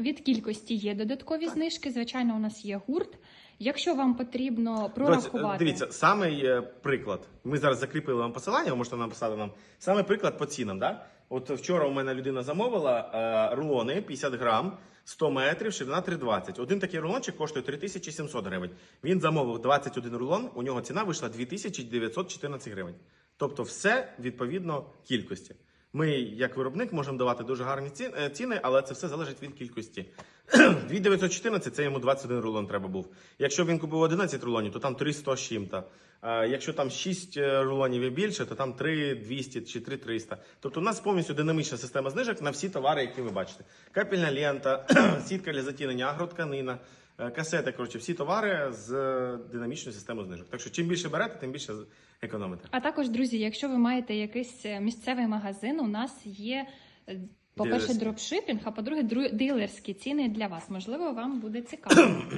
Від кількості є додаткові знижки. Звичайно, у нас є гурт. Якщо вам потрібно прорахувати, Дивіться, самий е, приклад. Ми зараз закріпили вам посилання, ви можете написати нам. Саме приклад по цінам. Да? От вчора у мене людина замовила е, рулони 50 грам, 100 метрів, ширина 3,20. Один такий рулончик коштує 3700 гривень. Він замовив 21 рулон, у нього ціна вийшла 2914 гривень. Тобто все відповідно кількості. Ми, як виробник, можемо давати дуже гарні е, ціни, але це все залежить від кількості. 2914 це йому 21 рулон треба був. Якщо він купив 11 рулонів, то там 300 з чим-то. Якщо там 6 рулонів і більше, то там 3200 чи 3300. Тобто у нас повністю динамічна система знижок на всі товари, які ви бачите. Капельна лента, сітка для затінення, агротканина, е, касети, коротше, всі товари з е, динамічною системою знижок. Так що чим більше берете, тим більше економите. а також друзі, якщо ви маєте якийсь е, місцевий магазин, у нас є. е, По-перше, Дилерські. дропшипінг, а по-друге, дру- дилерські ціни для вас. Можливо, вам буде цікаво.